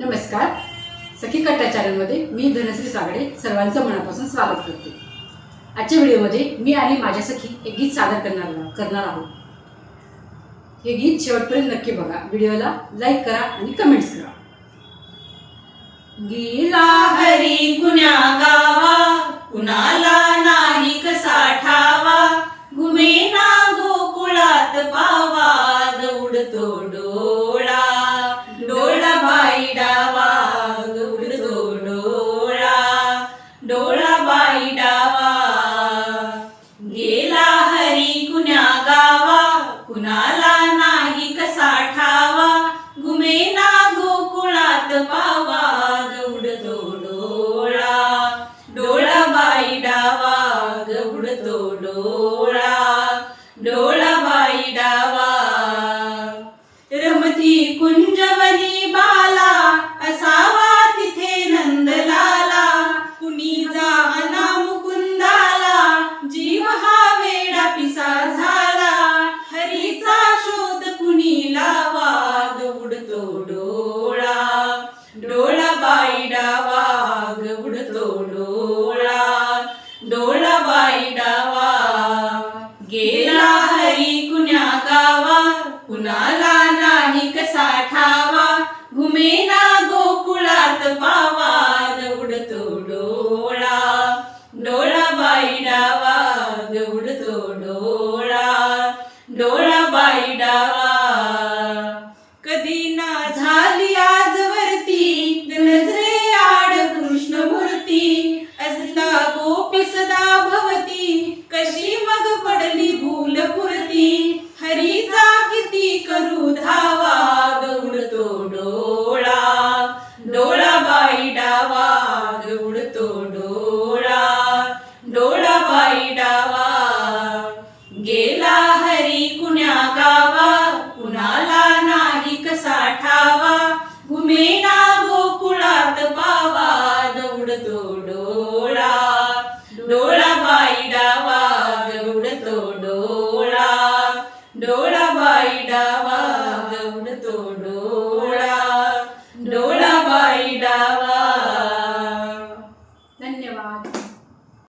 नमस्कार. सखी कट्टा मी धनश्री सागडे सर्वांचं मनापासून स्वागत करते. आजच्या व्हिडिओमध्ये मी आणि माझ्या सखी एक गीत सादर करणार करणार आहोत. हे गीत शेवटपर्यंत नक्की बघा. व्हिडिओला लाईक करा आणि कमेंट्स करा. गेला हरी कुण्या Kunal? गेला हरी कुण्या गावा कुणाला नाही कसा ठावा? घुमेना how